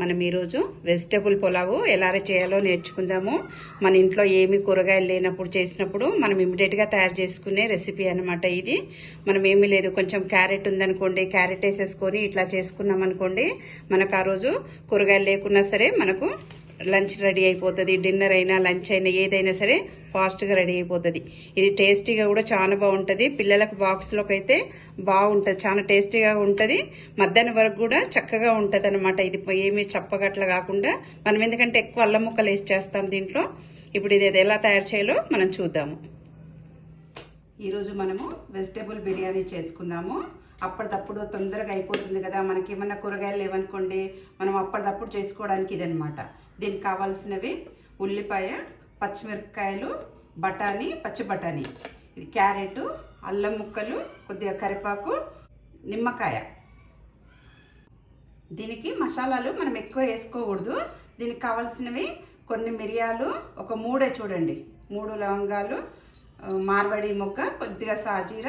మనం ఈరోజు వెజిటబుల్ పులావు ఎలా చేయాలో నేర్చుకుందాము. మన ఇంట్లో ఏమి కూరగాయలు లేనప్పుడు చేసినప్పుడు మనం ఇమీడియట్గా తయారు చేసుకునే రెసిపీ అనమాట ఇది. మనం ఏమీ లేదు కొంచెం క్యారెట్ ఉందనుకోండి క్యారెట్ వేసేసుకొని ఇట్లా చేసుకున్నాం అనుకోండి మనకు ఆ రోజు కూరగాయలు లేకున్నా సరే మనకు లంచ్ రెడీ అయిపోతుంది. డిన్నర్ అయినా లంచ్ అయినా ఏదైనా సరే ఫాస్ట్గా రెడీ అయిపోతుంది. ఇది టేస్టీగా కూడా చాలా బాగుంటుంది. పిల్లలకు బాక్స్లోకి అయితే బాగుంటుంది. చాలా టేస్టీగా ఉంటుంది. మధ్యాహ్నం వరకు కూడా చక్కగా ఉంటుంది అనమాట ఇది ఏమీ చప్పగట్ల కాకుండా మనం ఎందుకంటే ఎక్కువ అల్లం ముక్కలు వేసి చేస్తాం దీంట్లో. ఇప్పుడు ఇది ఎలా తయారు చేయాలో మనం చూద్దాము. ఈరోజు మనము వెజిటేబుల్ బిర్యానీ చేసుకుందాము. అప్పటిదప్పుడు తొందరగా అయిపోతుంది కదా. మనకి ఏమన్నా కూరగాయలు లేవనుకోండి మనం అప్పటిదప్పుడు చేసుకోవడానికి ఇదనమాట దీనికి కావాల్సినవి ఉల్లిపాయ పచ్చిమిరపకాయలు బఠానీ పచ్చి బఠానీ. ఇది క్యారెట్ అల్లం ముక్కలు కొద్దిగా కరివేపాకు నిమ్మకాయ. దీనికి మసాలాలు మనం ఎక్కువ వేసుకోకూడదు. దీనికి కావాల్సినవి కొన్ని మిరియాలు ఒక మూడే చూడండి. మూడు లవంగాలు మార్వడి మొగ్గ కొద్దిగా సాజీర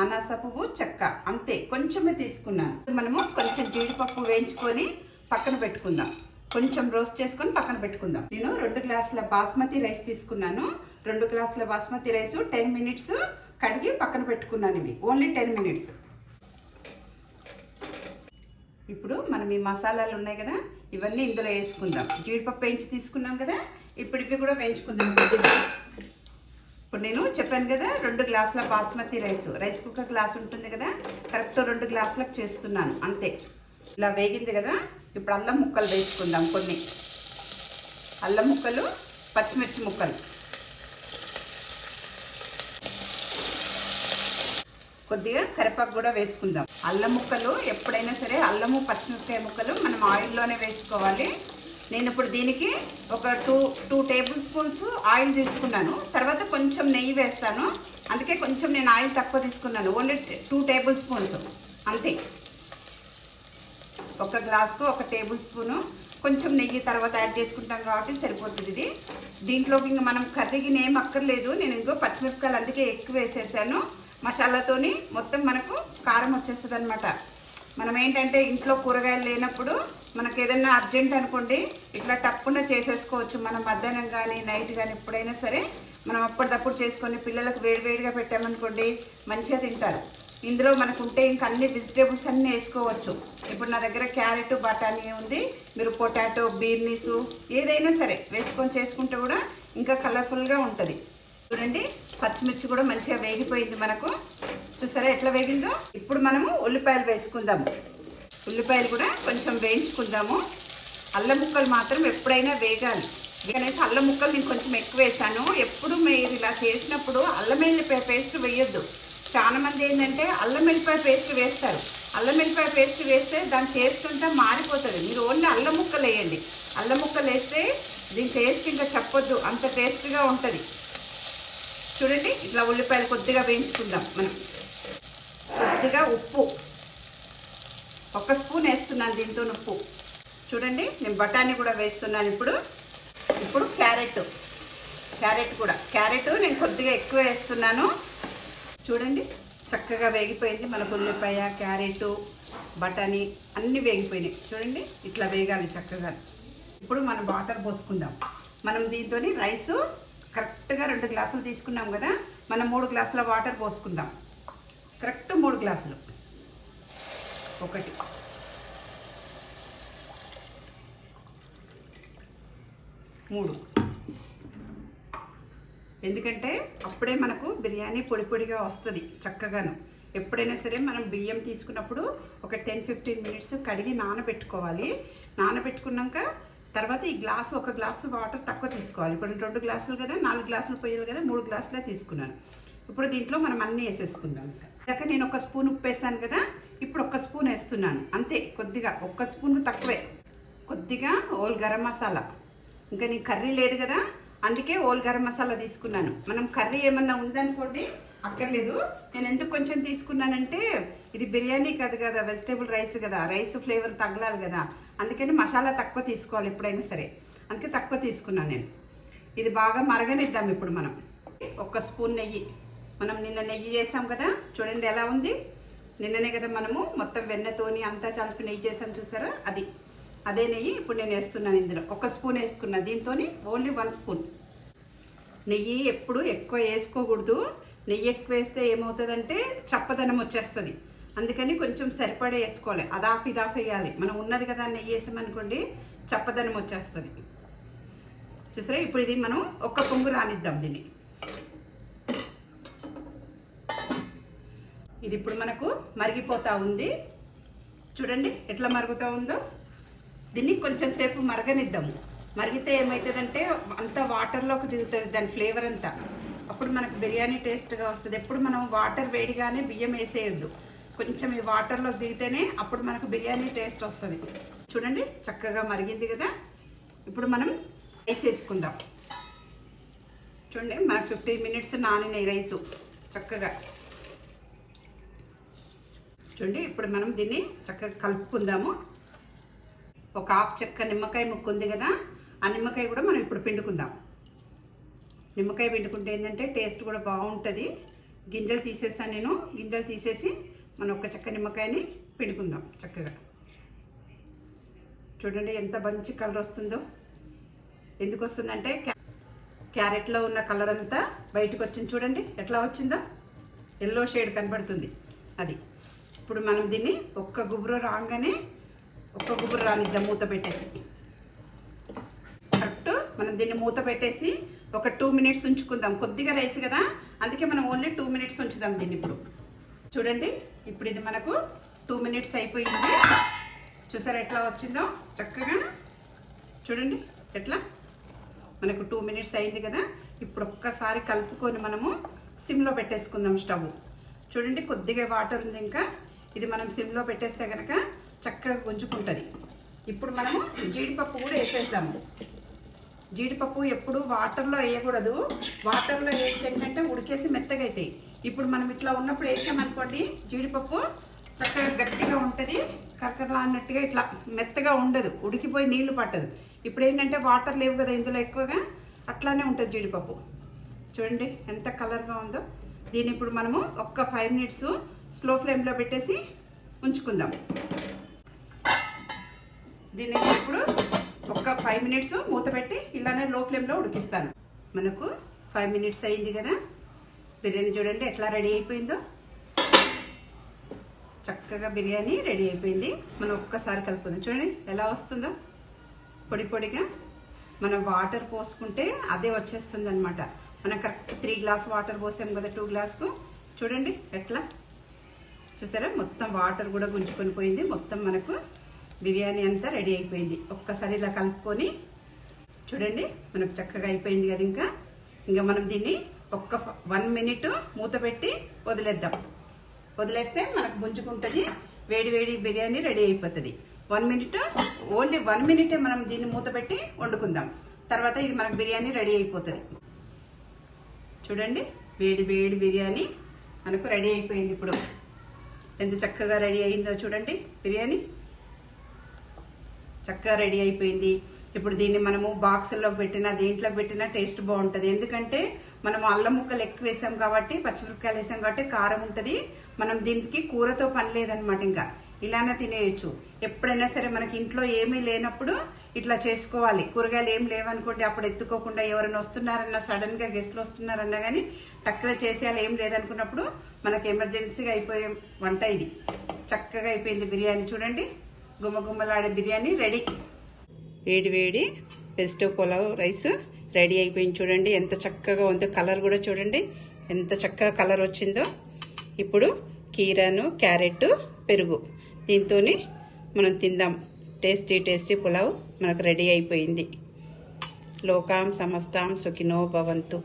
అనాస పువ్వు చెక్క. అంతే కొంచెమే తీసుకున్నాను. మనము కొంచెం జీడిపప్పు వేయించుకొని పక్కన పెట్టుకుందాం. కొంచెం రోస్ట్ చేసుకొని పక్కన పెట్టుకుందాం. నేను రెండు గ్లాసుల బాస్మతి రైస్ తీసుకున్నాను. రెండు గ్లాసుల బాస్మతి రైస్ టెన్ మినిట్స్ కడిగి పక్కన పెట్టుకున్నాను ఇవి. Only ten minutes. ఇప్పుడు మనం ఈ మసాలాలు ఉన్నాయి కదా ఇవన్నీ ఇందులో వేసుకుందాం. జీడిపప్పు వేయించి తీసుకున్నాం కదా ఇప్పుడు ఇవి కూడా వేయించుకుందాం. ఇప్పుడు నేను చెప్పాను కదా రెండు గ్లాసుల basmati rice. Rice cooker glass ఉంటుంది కదా కరెక్ట్ రెండు గ్లాసులకు చేస్తున్నాను అంతే. ఇలా వేగింది కదా ఇప్పుడు అల్లం ముక్కలు వేసుకుందాం కొన్ని. అల్లం ముక్కలు పచ్చిమిర్చి ముక్కలు. కొద్దిగా కరివేపాకు కూడా వేసుకుందాం. అల్లం ముక్కలు ఎప్పుడైనా సరే అల్లము పచ్చిమిరపకాయ ముక్కలు మనం ఆయిల్లోనే వేసుకోవాలి. నేను ఇప్పుడు దీనికి ఒక two two tablespoons oil తీసుకున్నాను. తర్వాత కొంచెం నెయ్యి వేస్తాను. అందుకే కొంచెం నేను ఆయిల్ తక్కువ తీసుకున్నాను. Only two tablespoons. అంతే. ఒక గ్లాస్కు ఒక టేబుల్ స్పూను. కొంచెం నెయ్యి తర్వాత యాడ్ చేసుకుంటాం కాబట్టి సరిపోతుంది ఇది. దీంట్లోకి ఇంకా మనం కర్రీకి ఏం అక్కర్లేదు. నేను ఇంకో పచ్చిమిరపకాయలు అందుకే ఎక్కువ వేసేసాను. మసాలాతోని మొత్తం మనకు కారం వచ్చేస్తుంది అనమాట మనం ఏంటంటే ఇంట్లో కూరగాయలు లేనప్పుడు మనకు ఏదైనా అర్జెంట్ అనుకోండి ఇట్లా టప్పున చేసేసుకోవచ్చు. మనం మధ్యాహ్నం కానీ నైట్ కానీ ఎప్పుడైనా సరే మనం అప్పటిదప్పుడు చేసుకొని పిల్లలకు వేడివేడిగా పెట్టామనుకోండి మంచిగా తింటారు. ఇందులో మనకు ఉంటే ఇంకా అన్ని వెజిటేబుల్స్ అన్నీ వేసుకోవచ్చు. ఇప్పుడు నా దగ్గర క్యారెట్ బఠానీ ఉంది. మీరు పొటాటో బీర్నీసు ఏదైనా సరే వేసుకొని చేసుకుంటే కూడా ఇంకా కలర్ఫుల్గా ఉంటుంది. చూడండి పచ్చిమిర్చి కూడా మంచిగా వేగిపోయింది మనకు. చూసారా ఎట్లా వేగిందో? ఇప్పుడు మనము ఉల్లిపాయలు వేసుకుందాము. ఉల్లిపాయలు కూడా కొంచెం వేయించుకుందాము. అల్లం ముక్కలు మాత్రం ఎప్పుడైనా వేగాలి. అనేసి అల్లం ముక్కలు నేను కొంచెం ఎక్కువ వేసాను. ఎప్పుడు మీరు ఇలా చేసినప్పుడు అల్లం వెల్లిపాయ పేస్ట్ వేయొద్దు. చాలా మంది ఏంటంటే అల్లం వెల్లిపాయ పేస్ట్ వేస్తారు. అల్లం వెల్లిపాయ పేస్ట్ వేస్తే దాని టేస్ట్ అంతా మారిపోతుంది. మీరు ఓన్లీ అల్లం ముక్కలు వేయండి. అల్లం ముక్కలు వేస్తే దీని టేస్ట్ ఇంకా చెప్పొద్దు. అంత టేస్ట్గా ఉంటుంది. చూడండి ఇట్లా ఉల్లిపాయలు కొద్దిగా వేయించుకుందాం మనం. కొద్దిగా ఉప్పు. ఒక స్పూన్ వేస్తున్నాను దీంతో ఉప్పు. చూడండి నేను బఠానీ కూడా వేస్తున్నాను ఇప్పుడు. ఇప్పుడు క్యారెట్. క్యారెట్ కూడా. క్యారెట్ నేను కొద్దిగా ఎక్కువ వేస్తున్నాను. చూడండి చక్కగా వేగిపోయింది మనకు ఉల్లిపాయ క్యారెట్ బఠానీ అన్నీ వేగిపోయినాయి. చూడండి ఇట్లా వేగాలి చక్కగా. ఇప్పుడు మనం వాటర్ పోసుకుందాం. మనం దీంతో రైసు కరెక్ట్గా రెండు గ్లాసులు తీసుకున్నాం కదా మనం మూడు గ్లాసుల వాటర్ పోసుకుందాం. కరెక్ట్ మూడు గ్లాసులు. ఒకటి. మూడు. ఎందుకంటే అప్పుడే మనకు బిర్యానీ పొడి పొడిగా వస్తుంది చక్కగాను. ఎప్పుడైనా సరే మనం బియ్యం తీసుకున్నప్పుడు ఒక టెన్ ఫిఫ్టీన్ మినిట్స్ కడిగి నానబెట్టుకోవాలి. నానబెట్టుకున్నాక తర్వాత ఈ గ్లాసు ఒక గ్లాసు వాటర్ తక్కువ తీసుకోవాలి. ఇప్పుడు రెండు గ్లాసులు కదా నాలుగు గ్లాసులు పోయాలి కదా మూడు గ్లాసులే తీసుకున్నాను. ఇప్పుడు దీంట్లో మనం అన్నీ వేసేసుకుందాం ఇందాక నేను ఒక స్పూన్ ఉప్పు వేసాను కదా ఇప్పుడు ఒక స్పూన్ వేస్తున్నాను. అంతే కొద్దిగా ఒక్క స్పూన్ తక్కువే. కొద్దిగా ఓల్ గరం మసాలా. ఇంకా నీ కర్రీ లేదు కదా అందుకే ఓల్ గరం మసాలా తీసుకున్నాను. మనం కర్రీ ఏమన్నా ఉందనుకోండి అక్కర్లేదు. నేను ఎందుకు కొంచెం తీసుకున్నానంటే ఇది బిర్యానీ కాదు కదా వెజిటేబుల్ రైస్ కదా రైస్ ఫ్లేవర్ తగలాలి కదా. అందుకని మసాలా తక్కువ తీసుకోవాలి ఎప్పుడైనా సరే. అందుకే తక్కువ తీసుకున్నాను నేను. ఇది బాగా మరగనిద్దాం ఇప్పుడు మనం. ఒక స్పూన్ నెయ్యి. మనం నిన్న నెయ్యి చేసాం కదా చూడండి ఎలా ఉంది. నిన్ననే కదా మనము మొత్తం వెన్నతోని అంతా చలిపి నెయ్యి చేసాం చూసారా? అది. అదే నెయ్యి ఇప్పుడు నేను వేస్తున్నాను ఇందులో. ఒక స్పూన్ వేసుకున్నా. దీంతో ఓన్లీ వన్ స్పూన్. నెయ్యి ఎప్పుడు ఎక్కువ వేసుకోకూడదు. నెయ్యి ఎక్కువ వేస్తే ఏమవుతుందంటే చప్పదనం వచ్చేస్తుంది. అందుకని కొంచెం సరిపడే వేసుకోవాలి. అదాఫ్ ఇదాఫ్ వేయాలి. మనం ఉన్నది కదా నెయ్యి వేసామనుకోండి చప్పదనం వచ్చేస్తుంది. చూసారా? ఇప్పుడు ఇది మనం ఒక్క పొంగు రానిద్దాం దీన్ని. ఇది ఇప్పుడు మనకు మరిగిపోతూ ఉంది. చూడండి ఎట్లా మరుగుతూ ఉందో. దీన్ని కొంచెం సేపు మరగనిద్దాము మరిగితే ఏమవుతుందంటే అంతా వాటర్లోకి దిగుతుంది. దాని ఫ్లేవర్ అంతా. అప్పుడు మనకు బిర్యానీ టేస్ట్గా వస్తుంది. ఎప్పుడు మనం వాటర్ వేడిగానే బియ్యం వేసేయద్దు. కొంచెం ఈ వాటర్లో దిగితేనే అప్పుడు మనకు బిర్యానీ టేస్ట్ వస్తుంది. చూడండి చక్కగా మరిగింది కదా? ఇప్పుడు మనం రైస్ వేసుకుందాం. చూడండి మనకు ఫిఫ్టీన్ మినిట్స్ నానినాయి రైసు. చక్కగా. చూడండి ఇప్పుడు మనం దీన్ని చక్కగా కలుపుకుందాము. ఒక హాఫ్ చెక్క నిమ్మకాయ ముక్కు ఉంది కదా? ఆ నిమ్మకాయ కూడా మనం ఇప్పుడు పిండుకుందాం. నిమ్మకాయ పిండుకుంటే ఏంటంటే టేస్ట్ కూడా బాగుంటుంది. గింజలు తీసేసాను నేను. గింజలు తీసేసి మనం ఒక చెక్క నిమ్మకాయని పిండుకుందాం చక్కగా. చూడండి ఎంత మంచి కలర్ వస్తుందో. ఎందుకు వస్తుందంటే క్యా క్యారెట్లో ఉన్న కలర్ అంతా బయటకు వచ్చింది చూడండి. ఎట్లా వచ్చిందో? ఎల్లో షేడ్ కనబడుతుంది అది. ఇప్పుడు మనం దీన్ని ఒక్క గుబురు రాగానే ఒక్క గుబురు రానిద్దాం మూత పెట్టేసి. కరెక్ట్ మనం దీన్ని మూత పెట్టేసి ఒక టూ మినిట్స్ ఉంచుకుందాం. కొద్దిగా రైస్ కదా? అందుకే మనం ఓన్లీ టూ మినిట్స్ ఉంచుదాం దీన్ని ఇప్పుడు. చూడండి ఇప్పుడు ఇది మనకు టూ మినిట్స్ అయిపోయింది. చూసారా ఎట్లా వచ్చిందో? చక్కగా. చూడండి ఎట్లా? మనకు టూ మినిట్స్ అయింది కదా? ఇప్పుడు ఒక్కసారి కలుపుకొని మనము సిమ్లో పెట్టేసుకుందాం స్టవ్. చూడండి కొద్దిగా వాటర్ ఉంది ఇంకా. ఇది మనం సిమ్లో పెట్టేస్తే కనుక చక్కగా గుంజుకుంటుంది. ఇప్పుడు మనము జీడిపప్పు కూడా వేసేద్దాము. జీడిపప్పు ఎప్పుడు వాటర్లో వేయకూడదు. వాటర్లో వేసి ఏంటంటే ఉడికేసి మెత్తగా అవుతాయి ఇప్పుడు మనం ఇట్లా ఉన్నప్పుడు వేసామనుకోండి జీడిపప్పు చక్కగా గట్టిగా ఉంటుంది. కరకరలా అన్నట్టుగా ఇట్లా మెత్తగా ఉండదు. ఉడికిపోయి నీళ్ళు పట్టదు. ఇప్పుడు ఏంటంటే వాటర్ లేవు కదా ఇందులో ఎక్కువగా? అట్లానే ఉంటుంది జీడిపప్పు. చూడండి ఎంత కలర్గా ఉందో. దీన్ని ఇప్పుడు మనము ఒక్క ఫైవ్ మినిట్స్ స్లో ఫ్లేమ్లో పెట్టేసి ఉంచుకుందాం. దీన్ని ఇప్పుడు ఒక్క ఫైవ్ మినిట్స్ మూత పెట్టి ఇలానే లో ఫ్లేమ్లో ఉడికిస్తాను. మనకు ఫైవ్ మినిట్స్ అయింది కదా. బిర్యానీ చూడండి ఎట్లా రెడీ అయిపోయిందో. చక్కగా బిర్యానీ రెడీ అయిపోయింది. మనం ఒక్కసారి కలుపుకుందాం. చూడండి ఎలా వస్తుందో. పొడి పొడిగా మనం వాటర్ పోసుకుంటే అదే వచ్చేస్తుంది అనమాట మనం కరెక్ట్ త్రీ గ్లాస్ వాటర్ పోసాం కదా టూ గ్లాస్కు చూడండి ఎట్లా. చూసారా? మొత్తం వాటర్ కూడా గుంజుకొని పోయింది. మొత్తం మనకు బిర్యానీ అంతా రెడీ అయిపోయింది. ఒక్కసారి ఇలా కలుపుకొని చూడండి మనకు చక్కగా అయిపోయింది కదా ఇంకా. ఇంకా మనం దీన్ని ఒక్క వన్ మినిట్ మూత పెట్టి వదిలేద్దాం. వదిలేస్తే మనకు గుంజుకుంటుంది వేడి వేడి బిర్యానీ రెడీ అయిపోతుంది. వన్ మినిట్ ఓన్లీ వన్ మినిటే మనం దీన్ని మూత పెట్టి వండుకుందాం. తర్వాత ఇది మనకు బిర్యానీ రెడీ అయిపోతుంది. చూడండి వేడి వేడి బిర్యానీ మనకు రెడీ అయిపోయింది ఇప్పుడు. ఎంత చక్కగా రెడీ అయిందో చూడండి బిర్యానీ. చక్కగా రెడీ అయిపోయింది. ఇప్పుడు దీన్ని మనము బాక్సుల్లో పెట్టినా దీంట్లో పెట్టినా టేస్ట్ బాగుంటుంది. ఎందుకంటే మనం అల్లం ముక్కలు ఎక్కువ వేసాం కాబట్టి పచ్చిమిరపకాయలు వేసాం కాబట్టి కారం ఉంటుంది. మనం దీనికి కూరతో పని లేదనమాట ఇంకా. ఇలానే తినేయచ్చు. ఎప్పుడైనా సరే మనకి ఇంట్లో ఏమీ లేనప్పుడు ఇట్లా చేసుకోవాలి. కూరగాయలు ఏం లేవనుకోండి అప్పుడు ఎత్తుకోకుండా ఎవరైనా వస్తున్నారన్నా సడన్గా గెస్ట్లు వస్తున్నారన్నా కానీ టక్కున చేసేయాలి ఏం లేదనుకున్నప్పుడు మనకు ఎమర్జెన్సీగా అయిపోయే వంట ఇది. చక్కగా అయిపోయింది బిర్యానీ. చూడండి. గుమ్మగుమ్మలాడే బిర్యానీ రెడీ. వేడి వేడి వెజిటబుల్ పులావ్ రైస్ రెడీ అయిపోయింది చూడండి. ఎంత చక్కగా ఉందో కలర్ కూడా చూడండి. ఎంత చక్కగా కలర్ వచ్చిందో. ఇప్పుడు కీరాను క్యారెట్ పెరుగు. దీంతో మనం తిందాం. టేస్టీ టేస్టీ పులావ్ మనకు రెడీ అయిపోయింది. లోకాం సమస్తాం సుఖినో భవంతు.